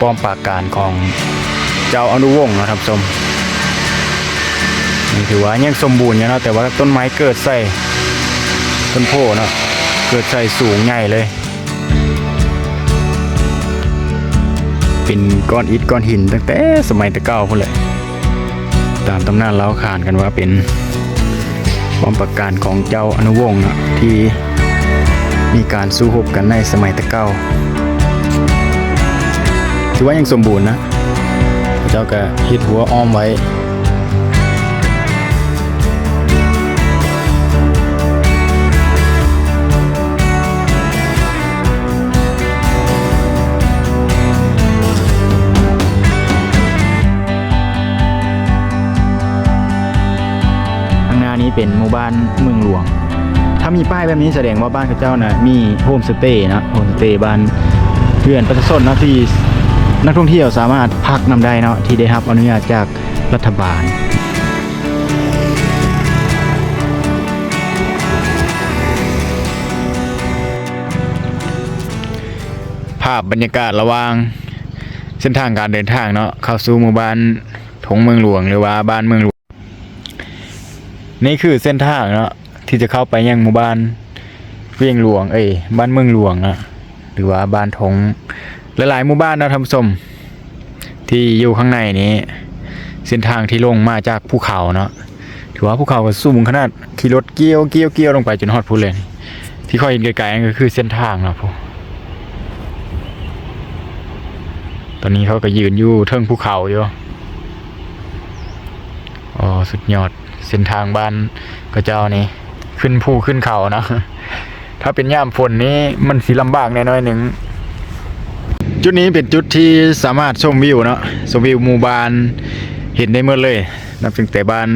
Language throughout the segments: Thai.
ป้อมปราการของเจ้าอนุวงศ์นะครับชมนี่ถือว่ายังสมบูรณ์อยู่นะแต่ว่าต้นไม้เกิดใส่ต้นโพเนาะเกิดใส่สูงใหญ่เลย เป็นก้อนอิฐก้อนหินตั้งแต่สมัยตะเก้าพุ่นเลยตามตำนานเล่าขานกันว่าเป็นป้อมปราการของเจ้าอนุวงศ์นะที่มีการสู้รบกันในสมัยตะเก้า ถือว่ายังสมบูรณ์นะ เจ้าก็ฮิดหัวอ้อมไว้ข้างหน้านี้เป็นหมู่บ้านเมืองหลวง ถ้ามีป้ายแบบนี้แสดงว่าบ้านข้าเจ้านะมีโฮมสเตย์นะโฮมสเตย์บ้านเรือนประชาชนนะที่ นักท่องเที่ยวสามารถพักนำได้เนาะที่ได้รับอนุญาตจากรัฐบาลภาพบรรยากาศระหว่างเส้นทางการเดินทางเนาะเข้าสู่หมู่บ้านถงเมืองหลวงหรือว่าบ้านเมืองหลวง นี่คือเส้นทางเนาะที่จะเข้าไปยังหมู่บ้านเวียงหลวง เอ้ยบ้านเมืองหลวงอะหรือว่าบ้านทง หลายๆหมู่บ้านนะท่านผู้ชมที่อยู่ข้างในนี้ เส้นทางที่ลงมาจากภูเขาเนาะถือว่าภูเขาก็สูงขนาดขี่รถเกี้ยวเกี้ยวเกี้ยวลงไปจนฮอดพูเลยที่ค่อยเห็นไกลๆก็คือเส้นทางนะพวกตอนนี้เขาก็ยืนอยู่เทิงภูเขาอยู่อ๋อสุดยอดเส้นทางบ้านกระเจ้านี่ขึ้นภูขึ้นเขานะถ้าเป็นย่ามฝนนี้มันสีลำบากแน่น้อยหนึ่ง จุดนี้เป็นจุดที่สามารถชมวิวเนาะชมวิวหมู่บ้านเห็นได้เมื่อเลยนับตั้งแต่บ้าน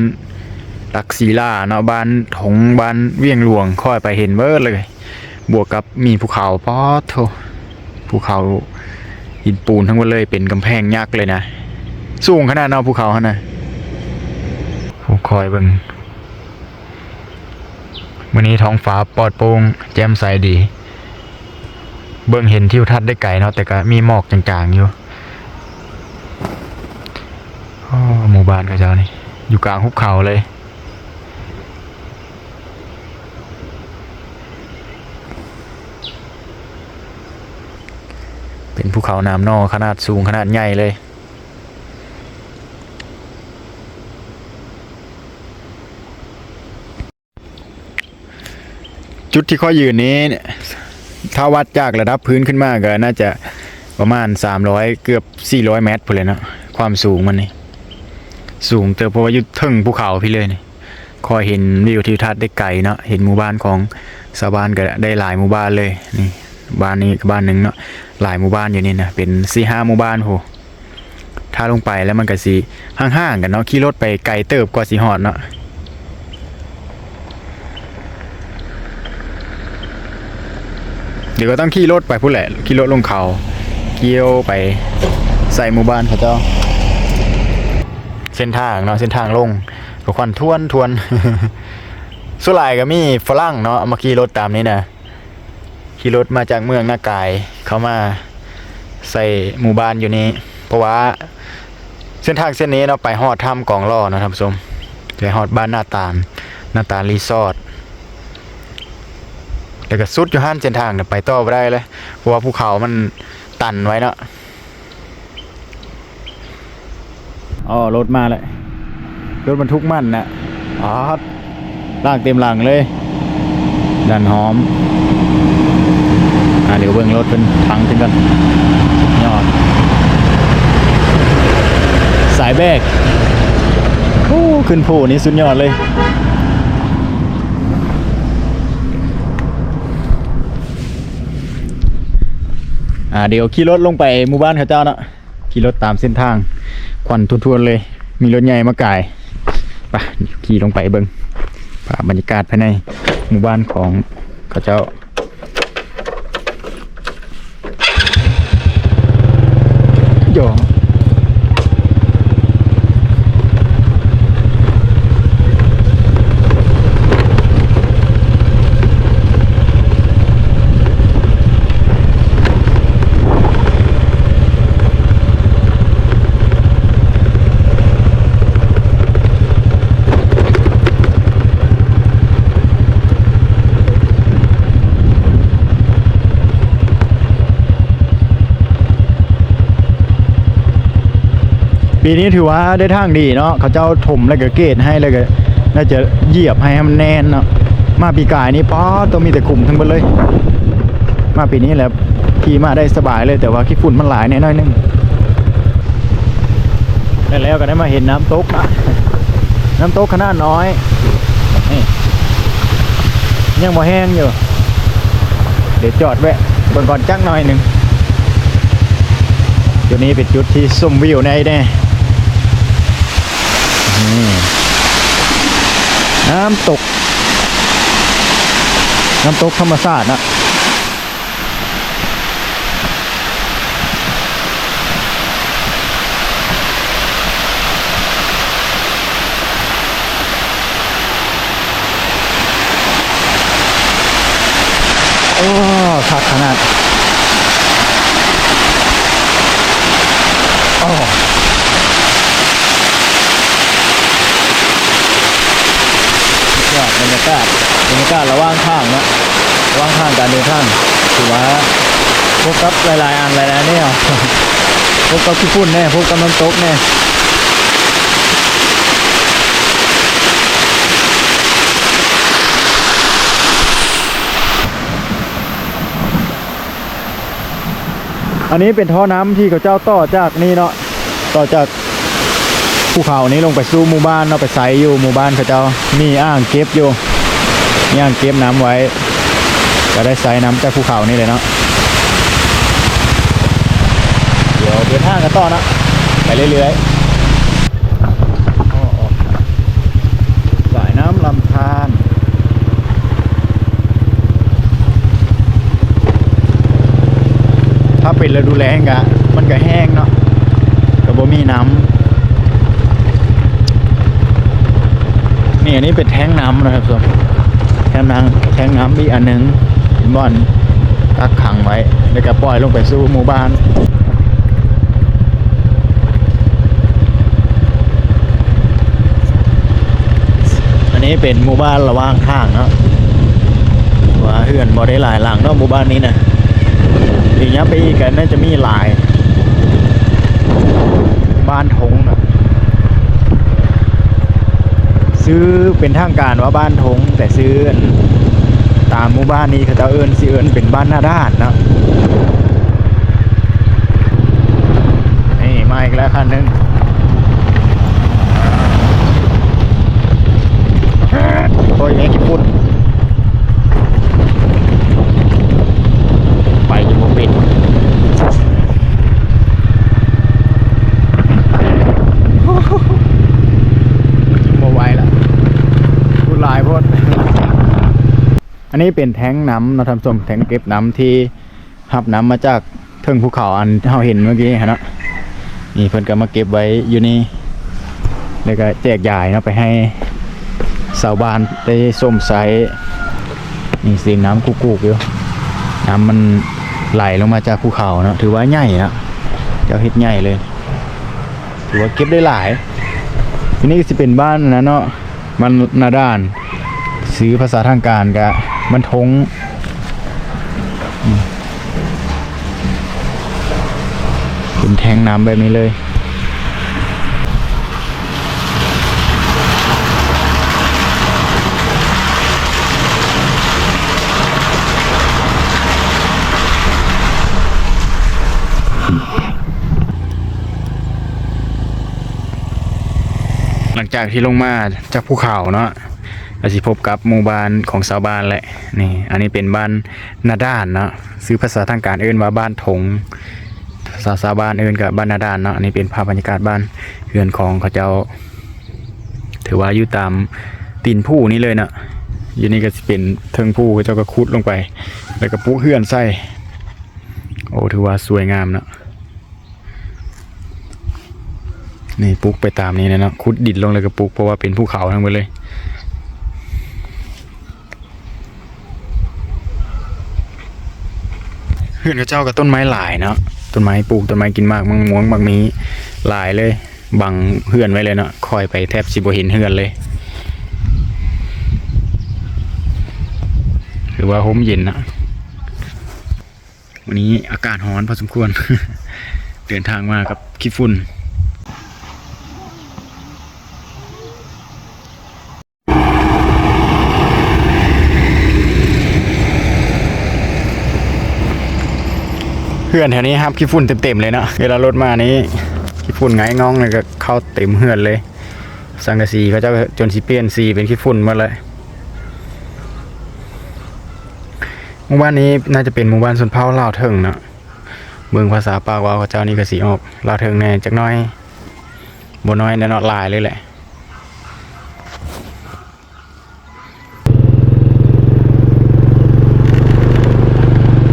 ตักศีลาเนาะบ้านถงบ้านเวียงหลวงค่อยไปเห็นเมื่อเลย บวกกับมีภูเขาปอดโถภูเขาหินปูนทั้งหมดเลยเป็นกำแพงยักษ์เลยนะ สูงขนาดเนาะภูเขาขนาดผมคอยเบิงวันนี้ท้องฟ้าปลอดโปร่งแจ่มใสดี เบิ่งเห็นทิวทัศน์ได้ไกลเนาะแต่ก็มีหมอกจางๆอยู่หมู่บ้านกับเจ้านี่ อยู่กลางหุบเขาเลย เป็นภูเขาน้ำนอขนาดสูงขนาดใหญ่เลยจุดที่ข้อยืนนี้เนี่ย ถ้าวัดจากระดับพื้นขึ้นมาก็น่าจะประมาณ 300 เกือบ 400 เมตรพอเลยนะความสูงมันนี่สูงเติบเพราะว่าอยุดทึ่งภูเขาพี่เลยนี่คอยเห็นวิวทิวทัศน์ได้ไกลเนาะเห็นหมู่บ้านของชาวบ้านก็ได้หลายหมู่บ้านเลยนี่บ้านนี้กับบ้านหนึ่งเนาะหลายหมู่บ้านอยู่นี่นะเป็นสี่ห้าหมู่บ้านโหถ้าลงไปแล้วมันก็สีห่างๆกันเนาะขี่รถไปไกลเติบกว่าสีหอดเนาะ เดี๋ยวก็ต้องขี่รถไปพูดแหละขี่รถลงเขาเกี่ยวไปใส่หมู่บ้านเขาเจ้า เส้นทางเนาะเส้นทางลงก็ควันทวนทวนสุดหลก็มีฝรั่งเนาะมาขี่รถตามนี้นะขี่รถมาจากเมืองนากาย เขามาใส่หมู่บ้านอยู่นี้เพราะว่าเส้นทางเส้นนี้เนาะไปฮอดถ้ำกองล่อเนาะท่านผู้ชมไปฮอดบ้านหน้าตาลหน้าตาลรีสอร์ท แล้วก็สุดอยู่ห้านเส้นทางเนี่ยไปต่อไปได้เลยเพราะว่าภูเขามันตันไว้เนาะอ๋อรถมาเลยรถบรรทุกมันนะอ๋อลากเต็มหลังเลยดันหอมอ่าเดี๋ยวเบิ่งรถเป็นทังขึ้นกันยอด สายแบกโอ้ขึ้นผู้นี่สุดยอดเลย อ่าเดี๋ยวขี่รถลงไปหมู่บ้านเขาเจ้าเนาะขี่รถตามเส้นทางควันทวนๆเลย มีรถใหญ่มาไก่ายไปขี่ลงไปเบิงภาพบรรยากาศภายในหมู่บ้านของเขาเจ้าโย ปีนี้ถือว่าได้ทางดีเนาะเขาเจ้าถมแล้วก็เกตให้แล้วก็น่าจะเหยียบให้ให้มันแน่นเนาะมาปีกายนี้ป๊อต้องมีแต่กลุ่มทั้งหมดเลย มาปีนี้แหละขี่มาได้สบายเลยแต่ว่าขี้ฝุ่นมันหลายแน่น้อยนึงได้แล้วก็ได้มาเห็นน้ำตกนะน้ำตกขนาดน้อยยังบ่แห้งอยู่ เดี๋ยวจอดแวะบิ่งก่อนจักหน่อยหนึ่งจุดนี้เป็นจุดที่ชมวิวในแน่ น้ำตก น้ำตกธรรมชาตินะโอ้คักขนาด โอ้ยอดบรรยากาศบรรยากาศระหว่างทางเนอะระหว่างทาง การเดินทางถือว่าพบกับหลายๆอันหลายๆแนวพบกับขี้ฝุ่นแน่พบกับน้ำตกแน่อันนี้เป็นท่อน้ำที่เขาเจ้าต่อจากนี่เนาะต่อจากภูเขานี้ลงไปสู่หมู่บ้านเนาะไปใส่อยู่หมู่บ้านเขาเจ้ามีอ่างเก็บอยู่มีอ่างเก็บน้ำไว้ ก็ได้ใส่น้ำจากภูเขานี่เลยเนาะเดี๋ยวเดินทางกันต่อนะไปเรื่อยๆอ้อสายน้ำลำธารถ้าเป็นฤดูแล้งกะมันก็แห้งเนาะก็บ่มีน้ำนี่อันนี้เป็นแท้งน้ำนะครับส่วนแท้งน้ำแท้งน้ำอีกอันหนึง บ่อนตักขังไว้แล้วก็ปล่อยลงไปสู่หมู่บ้านอันนี้เป็นหมู่บ้านระว่างทางเนาะว่าเฮือนบ่ได้หลายหลังเนาะหมู่บ้านนี้นะอีกอย่างไปอีกกันน่าจะมีหลาย บ้านทงนะซื้อเป็นทางการว่าบ้านทงแต่ซื้ออัน ตามหมู่บ้านนี้เขาจะเอิญสิเอิญเป็นบ้านหน้าด้านเนาะนี่มาอีกแล้วคันหนึ่งโอ้ยแม่งญี่ปุ่นไปยังบ่เป็นบ่ไหวแล้วพูดหลายโพด อันนี้เป็นแท้งน้ำเราทำสมแท้งเก็บน้ำที่หับน้ำมาจากเทิงภูเขาอันเราเห็นเมื่อกี้ฮะเนาะนี่เพิ่นก็มาเก็บไว้อยู่นี่แล้วก็แจกจ่ายเนาะไปให้ชาวบ้านได้ส้มไซนี่เสียงน้ำกุกๆอยู่น้ำมันไหลลงมาจากภูเขาเนอะถือว่าใหญ่นะเจ้าเฮ็ดใหญ่เลย ถือว่าเก็บได้หลาย ทีนี้จะเป็นบ้านนะเนาะมันนาด้าน ซื้อภาษาทางการกะ มันทงเป็นแทงน้ำแบบนี้เลยหลังจากที่ลงมาจากภูเขาเนาะ เราสิพบกับหมู่บ้านของชาวบ้านแหละนี่ อันนี้เป็นบ้านนาด้านเนาะซื้อภาษาทางการเอิ้นว่าบ้านถงภาษาชาวบ้านเอิ้นกับบ้านนาด้านเนาะอันนี้เป็นภาพบรรยากาศบ้านเรือนของเขาเจ้า ถือว่าอยู่ตามตีนผู้นี่เลยเนาะอยู่นี่ก็สิเป็นเทิงผู้เขาเจ้าก็คุดลงไป แล้วก็ปุเฮือนใส่โอ้ถือว่าสวยงามเนาะนี่ปลูกไปตามนี้นะเนาะขุดดินลงเลยก็ปลูกเพราะว่าเป็นภูเขาทั้งหมดเลย เฮือนกับเจ้ากับต้นไม้หลายเนาะต้นไม้ปลูกต้นไม้กินมากมังม่วงบางมีหลายเลยบังเพื่อนไว้เลยเนาะคอยไปแทบสิบเห็นเพื่อนเลยหรือว่าโฮมเย็นนะวันนี้อากาศร้อนพอสมควร เดินทางมากับคิดฝุ่น พื่อนแถวนี้ครับขี้ฝุ่นเต็มๆเลยเนาะเวลารถมานี้ขี้ฝุ่นไงายงองเลยก็เข้าเต็มเฮือนเลย สังกะสีเขาจะจนสิเปลี่ยนสีเป็นขี้ฝุ่นหมดเลยหมู่บ้านนี้น่าจะเป็นหมู่บ้านชนเผ่าลาวเทิงเนาะเมืองภาษาปากว่าเจ้านี่ก็สีออกลาวเทิงแน่จักหน้อยบน้อยแน่นอนลายเลยแหละ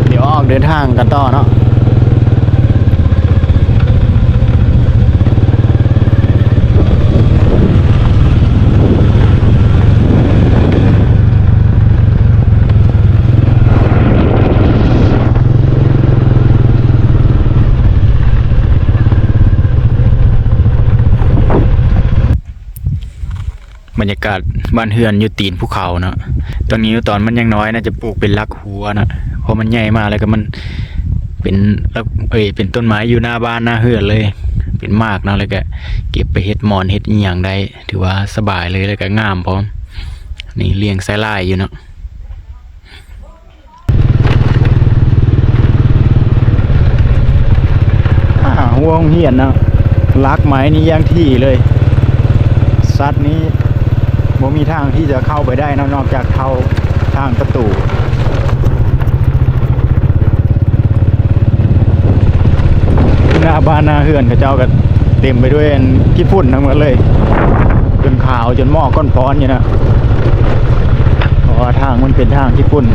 เดี๋ยวออกเดินทางกันต่อเนาะ บรรยากาศบ้านเฮือนอยู่ตีนภูเขาเนาะตอนนี้ตอนมันยังน้อยน่าจะปลูกเป็นลักหัวนะเพราะมันใหญ่มากแล้วก็มันเป็นลักเอ้ยเป็นต้นไม้อยู่หน้าบ้านหน้าเฮือนเลย เป็นมากนะแล้วก็เก็บไปเฮ็ดหมอนเฮ็ดอีหยังได้ ถือว่าสบายเลยแล้วก็งามพร้อม นี่เลี้ยงไส้ลายอยู่เนาะหัวงเหียนนะลักไม้นี่ย่างที่เลยซัดนี้ บ่มีทางที่จะเข้าไปได้นอกนอกจากเข้าทางประตูหน้าบ้านหน้าเฮือนเขาเจ้ากันเต็มไปด้วยขี้ฝุ่นทั้งหมดเลย จนขาวจนหม้อก้อนพรอนอยู่นะเพราะว่าทางมันเป็นทางขี้ฝุ่น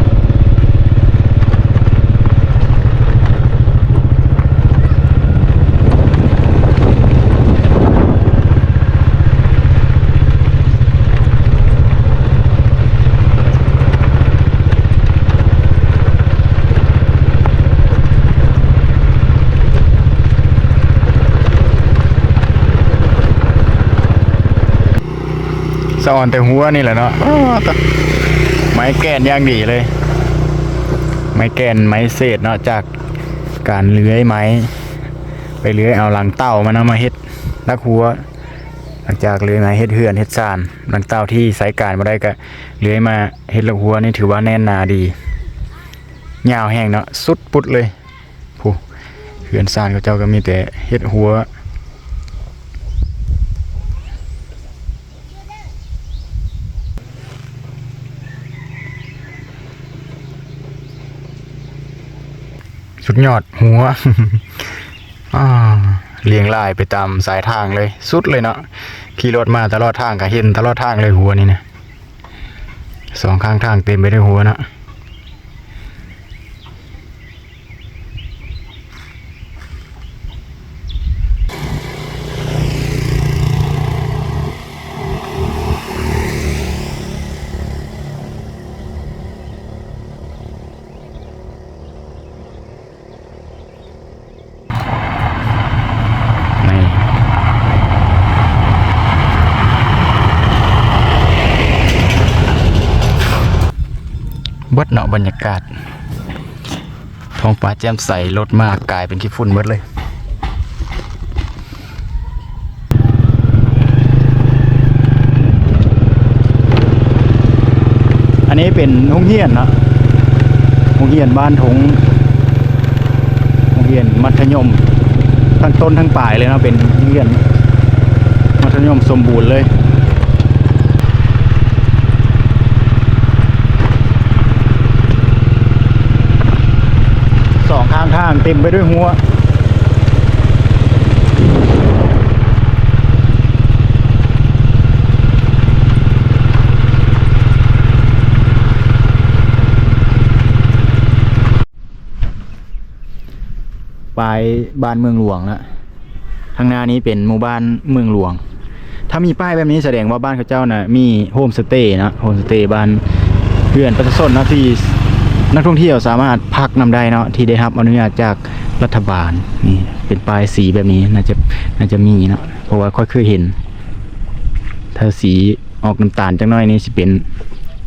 ะอ่อนแต่หัวนี่แหละเนาะอ้อตะไม้แกนอย่างดีเลย ไม้แกนไม้เศษเนาะจากการเลื้อยไม้ ไปเลื้อยเอาหลังเต้ามานะมาเฮ็ดลักหัว หลังจากเลื้อยมาเฮ็ดเฮือนเฮ็ดซานหลังเต้าที่สายการบ่ได้ก็เลื้อยมาเฮ็ดลักหัวนี่ถือว่าแน่นหนาดียาวแห้งเนาะสุดปุดเลยผู้เฮือนซานเขาเจ้าก็มีแต่เฮ็ดหัว สุดยอดหัวเลียงลายไปตามสายทางเลย สุดเลยเนาะขี่รถมาตลอดทางก็เห็นตลอดทางเลยหัวนี่นะสองข้างทางเต็มไปด้วยหัวเนาะ ท้องฟ้าแจ่มใสรถมากกลายเป็นขี้ฝุ่นเบิดเลยอันนี้เป็นโรงเรียนนะโรงเรียนบ้านทงโรงเรียนมัธยมทั้งต้นทั้งปลายเลยนะเป็นโรงเรียนมัธยมสมบูรณ์เลย สองข้างทางเต็มไปด้วยหัว ไปบ้านเมืองหลวงนะทางหน้านี้เป็นหมู่บ้านเมืองหลวง ถ้ามีป้ายแบบนี้แสดงว่าบ้านเขาเจ้าน่ะมีโฮมสเตย์นะโฮมสเตย์บ้านเพื่อนประชาชนนะที่ นักท่องเที่ยวสามารถพักนำได้เนาะที่ได้รับอนุญาตจากรัฐบาลนี่เป็นป้ายสีแบบนี้น่าจะน่าจะมีเนาะเพราะว่าค่อยเคยเห็น ถ้าสีออกน้ำตาลจังน้อยนี่สิเป็น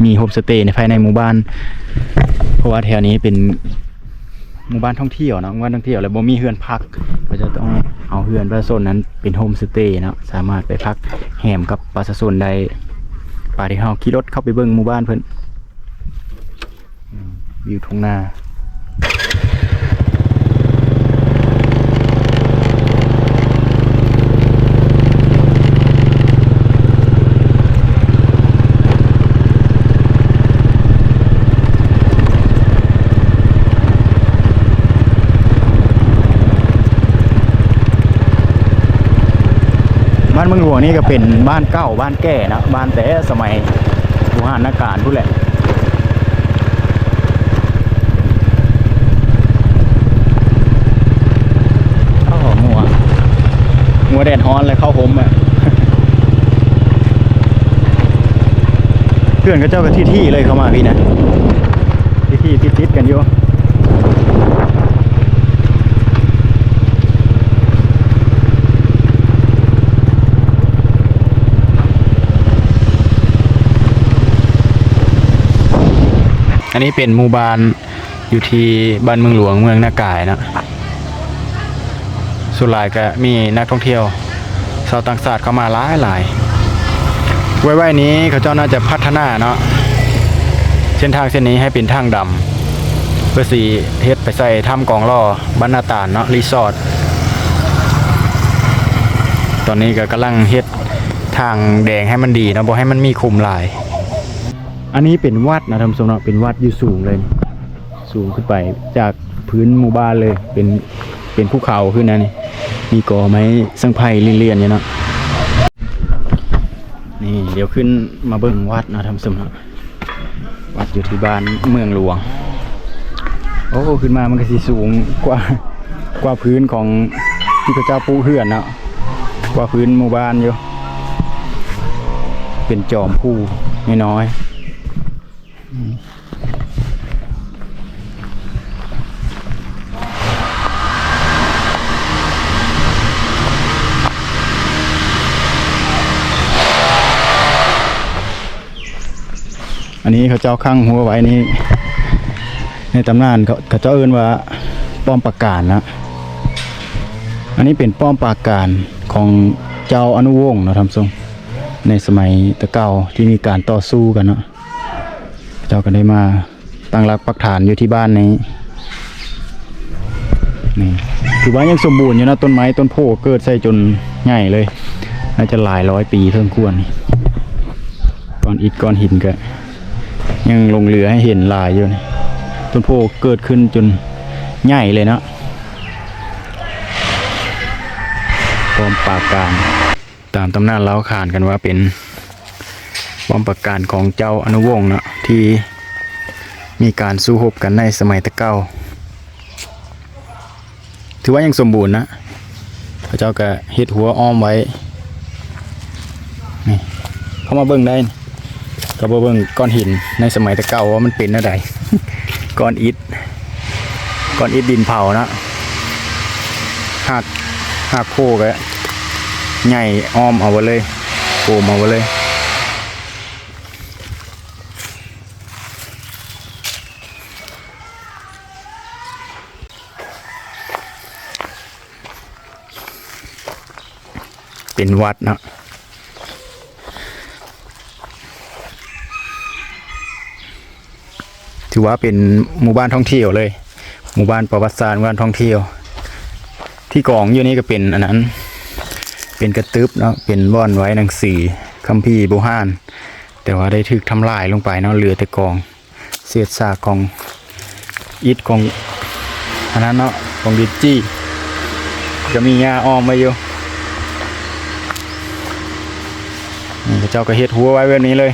มีโฮมสเตย์ในภายในหมู่บ้าน เพราะว่าแถวนี้เป็นหมู่บ้านท่องเที่ยวเนาะหมู่บ้านท่องเที่ยวแล้วบ่มีเฮือนพัก ก็จะต้องเอาเฮือนประชาชนนั้นเป็นโฮมสเตย์เนาะสามารถไปพักแหมกับประชาชนได้ปาที่เฮาขี่รถเข้าไปเบิ่งหมู่บ้านเพิ่นอืม วิวทุ่งนาบ้านเมืองหลวงนี่ก็เป็นบ้านเก่าบ้านแก่นะบ้านแต่สมัยโบรหานาการทุกแหละ งัวแดดฮ้อนเลยเข้าวหอมอะเพื่อนก็เจ้าก็ที่ที่เลยเข้ามาพี่นะ ที่ที่ติดติดๆกันอยู่อันนี้เป็นหมู่บ้านอยู่ที่บ้านเมืองหลวงเมืองนากายนะ สุดหลายก็มีนักท่องเที่ยวชาวต่างชาติเข้ามาหลายหลายไว้ๆนี้เขาเจ้าน่าจะพัฒนาเนาะเส้นทางเส้นนี้ให้เป็นทางดำเพื่อสีเฮ็ดไปใส่ถ้ำกองล่อบรรณาตานเนาะรีสอร์ทตอนนี้ก็กำลังเฮ็ดทางแดงให้มันดีนะบ่ให้มันมีคุมลาย อันนี้เป็นวัดนะท่านผู้ชมเนาะเป็นวัดอยู่สูงเลย สูงขึ้นไปจากพื้นหมู่บ้านเลยเป็นเป็นภูเขาขึ้นนะนี่ มีกอไม้สังไพรเลียนๆเนี่ยเนาะนี่เดี๋ยวขึ้นมาเบิ่งวัดนะท่านผู้ชมนะวัดอยู่ที่บ้านเมืองหลวง โอ้ขึ้นมามันก็สิสูงกว่ากว่าพื้นของที่พระเจ้าปูเฮือนเนาะกว่าพื้นหมู่บ้านอยู่ เป็นจอมผู้น้อยๆ อันนี้เขาเจ้าข้างหัวไว้นี่ในตำนานเขาเขาเจ้าเอิ้นว่าป้อมปราการนะอันนี้เป็นป้อมปราการของเจ้าอนุวงศ์เนาะทำทรงในสมัยตะเก่าที่มีการต่อสู้กันเนาะเจ้าก็ได้มาตั้งรักปักฐานอยู่ที่บ้านนี้นี่ถือว่ายังสมบูรณ์อยู่นะต้นไม้ต้นโพเกิดใส่จนใหญ่เลยน่าจะหลายร้อยปีเพิ่มควรนี่ก้อนอิฐก้อนหินก็ ยังลงเรือให้เห็นลายอยู่นี่ต้นโพเกิดขึ้นจนใหญ่เลยเนาะป้อมปราการตามตำนานเล่าขานกันว่าเป็นป้อมปราการของเจ้าอนุวงศ์เนาะที่มีการสู้รบกันในสมัยตะเก้า ถือว่ายังสมบูรณ์นะพระเจ้าก็เฮ็ดหัวอ้อมไว้นี่เข้ามาเบิ่งได้ ก็บ่เบิ่งก้อนหินในสมัยตะเก่าว่ามันเป็นอะไรก้อนอิฐก้อนอิฐดินเผานะหักหักโคกะใหญ่อ้อมเอาไว้เลยโกมเอาไว้เลยเป็นวัดเนาะ ถือว่าเป็นหมู่บ้านท่องเที่ยวเลย หมู่บ้านประวัติศาสตร์หมู่บ้านท่องเที่ยว ที่กองอยู่นี่ก็เป็นอันนั้น เป็นกระตึบเนาะเป็นบ่อนไว้หนังสือคัมภีร์โบราณแต่ว่าได้ถูกทำลายลงไปเนาะเหลือแต่กองเศษซากของอิฐของอันนั้นเนาะของดิจี้จะมีหญ้าอ้อมไว้อยู่พระเจ้าก็เฮ็ดหัวไว้แบบนี้เลย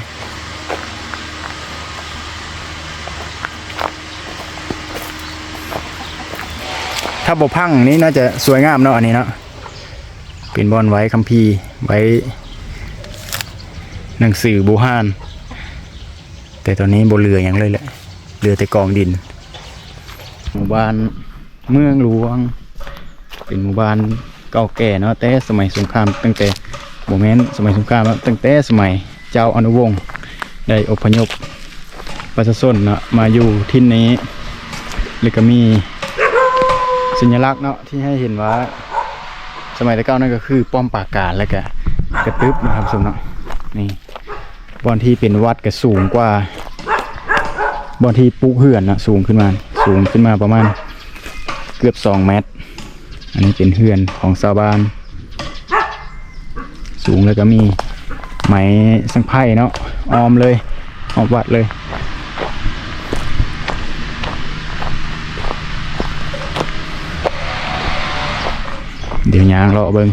ถ้าบพังนี่น่าจะสวยงามเนาะอันนี้เนาะเป็นบอลไว้คัมภีร์ไว้ หนังสือโบูฮานแต่ตอนนี้บนเรืออย่างเลยแหละเรือแต่กองดิน หมู่บ้านเมืองหลวง เป็นหมู่บ้านเก่าแก่เนาะแต่สมัยสงครามตั้งแต่โมเมนต์สมัยสงครามตั้งแต่สมัยเจ้าอนุวงศ์ได้อพยพประชาชนเนาะมาอยู่ที่นี้แล้วก็มี สัญลักษณ์เนาะที่ให้เห็นว่า สมัยตะเก้านั่นก็คือป้อมปราการแล้วก็กระตึบนะครับสมเนาะนี่บอนที่เป็นวัดก็สูงกว่าบอนที่ปุ๊เหือนนะสูงขึ้นมาสูงขึ้นมาประมาณเกือบสองเมตร อันนี้เป็นเหือนของชาวบ้าน สูงแล้วก็มีไหมสังไพ่เนาะออมเลยออมวัดเลย ดี๋ยวยางเลาะเบิง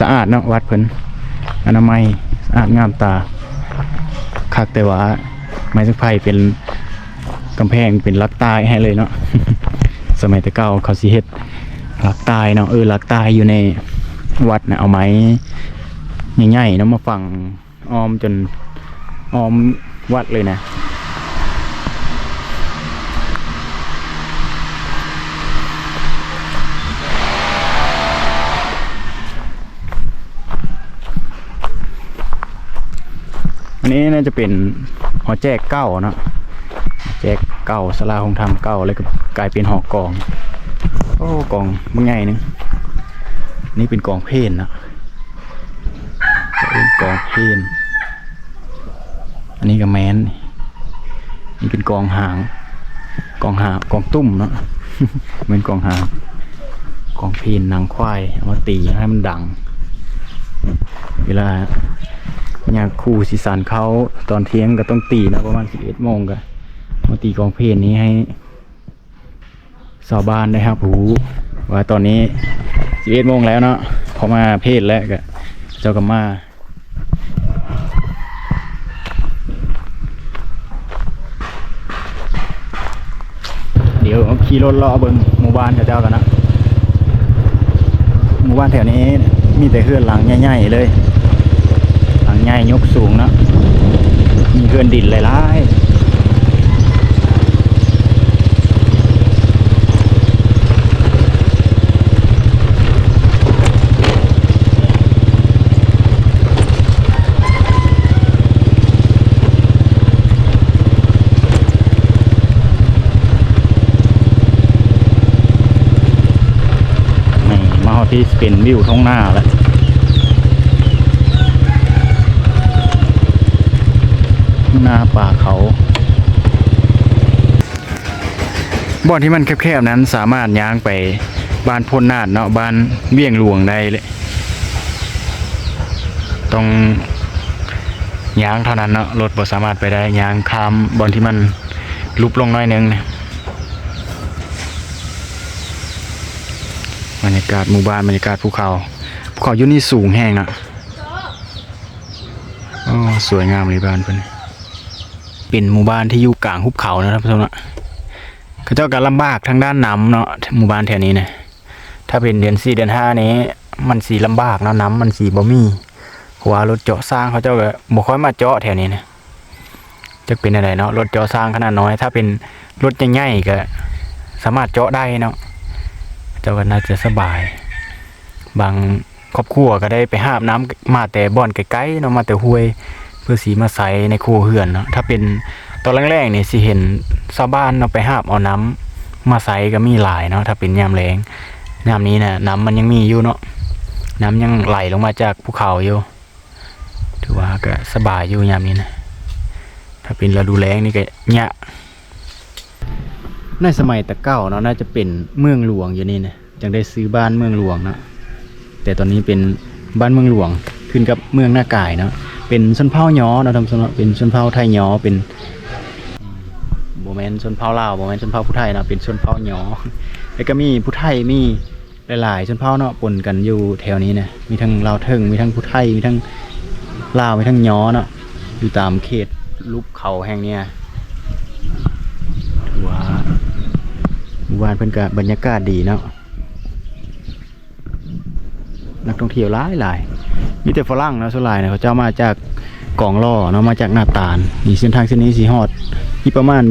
สะอาดเนาะวัดเพิ่นอนามัยสะอาดงามตาคักแต่ว่าไม้สักไผ่เป็นกำแพงเป็นลักตายให้เลยเนาะสมัยแต่เก่าเขาสิเฮ็ดลักตายเนาะเออลักตายอยู่ในวัดนะเอาไม้ใหญ่ๆเนาะมาฝังอ้อมจนอ้อมวัดเลยนะ นี้น่าจะเป็นหอแจกเก้าเนาะแจกเก้าสลาคงทำเก้าแล้วก็กลายเป็นหอกองโอ้กองมึงไงนึงนี่เป็นกองเพลนนะเป็นกองเพลนอันนี้ก็แมนนี่เป็นกองหาง กองหางกองตุ้มเนาะเหมือนกองหางกองเพลนนางควายเอามาตีให้มันดัง เวลา เนี่ยครูสิสานเขาตอนเที่ยงก็ต้องตีนะประมาณสิบเอ็ดโมงก็มาตีกองเพลงนี้ให้ชาวบ้านได้ครับรู้ว่าตอนนี้สิบเอ็ดโมงแล้วเนาะพอมาเพศแล้วก็เจ้าก็มาเดี๋ยวขี่รถเลาะเบิ่งหมู่บ้านเจ้ากันนะหมู่บ้านแถวนี้มีแต่เฮือนหลังใหญ่ๆเลย งใหญ่ยกสูงเนะมีเพื่อนดินหลายๆนี่มาฮอดที่เป็นวิวท้องหน้าแล้ว หน้าป่าเขา บ่อนที่มันแคบๆนั้นสามารถย้างไปบ้านพลนนาดเนาะบ้านเวียงหลวงได้เลยต้องย้างเท่านั้นเนาะรถบ่สามารถไปได้ย้างข้ามบ่อนที่มันลุบลงน้อยนึงนะบรรยากาศหมู่บ้านบรรยากาศภูเขาภูเขาอยู่นี่สูงแห้งนะโอ้สวยงามเลยบ้านเพิ่นเป็นหมู่บ้านที่อยู่กลางหุบเขานะครับท่านผู้ชมนะ เขาเจ้าก็ลำบากทางด้านน้ำเนาะหมู่บ้านแถวนี้นะถ้าเป็นเดือนสี่เดือนห้านี้ มันสีลำบากเนาะน้ำมันสีบ่มีเพราะว่ารถเจาะสร้างเขาเจ้าก็บ่ค่อยมาเจาะแถวนี้นะจะเป็นอะไรเนาะรถเจาะสร้างขนาดน้อย ถ้าเป็นรถใหญ่ๆก็ สามารถเจาะได้เนาะเจ้าก็น่าจะสบาย บางครอบครัวก็ได้ไปหาบน้ำมาแต่บ่อนไกลๆเนาะมาแต่ห้วย เพื่อสีมาใสในครัวเฮือนเนาะถ้าเป็น ตอนแรกๆนี่สิเห็นชาวบ้านเอาไปหาบเอาน้ำมาใส่ก็มีหลายเนาะถ้าเป็นยามแรงยามนี้นะน้ำมันยังมีอยู่เนาะน้ำยังไหลลงมาจากภูเขาอยู่ถือว่าก็สบายอยู่ยามนี้นะถ้าเป็นฤดูแลงนี่ก็เนี่ยในสมัยตะเก้าเนาะน่าจะเป็นเมืองหลวงอยู่นี่นะจังได้ซื้อบ้านเมืองหลวงเนาะแต่ตอนนี้เป็นบ้านเมืองหลวงขึ้นกับเมืองหน้ากายเนาะเป็นชนเผ่าหยอเนาะทำสนเป็นชนเผ่าไทยหยอเป็น โบแมนชนเผ่าลาวโบแมนชนเผ่าผู้ไทยเนาะเป็นชนเผ่าหยอแล้วก็มีผู้ไทยมีหลายๆชนเผ่าเนาะปนกันอยู่แถวนี้นะมีทั้งลาวเทิงมีทั้งผู้ไทยมีทั้งลาวมีทั้งหยอเนาะอยู่ตามเขตรูปเขาแห่งเนี้ยถือว่าหมู่บ้านเพิ่นก็บบรรยากาศดีเนาะนักท่องเที่ยวหลายหลายๆมีแต่ฝรั่งนะส่วนหลายนะเขาเจ้ามาจาก กองล่อเนาะมาจากหน้าตาลนี่เส้นทางเส้นนี้สีฮอดที่ประมาณ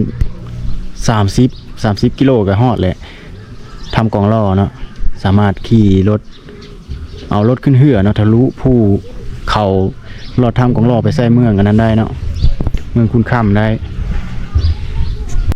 30 30กิโลกับฮอดแหละทำกองล่อเนาะสามารถขี่รถ เอารถขึ้นเหือเนาะทะลุผู้เขาลอดทำกองล่อไปใส่เมืองกันนั้นได้เนาะเมืองคุณค่ำได้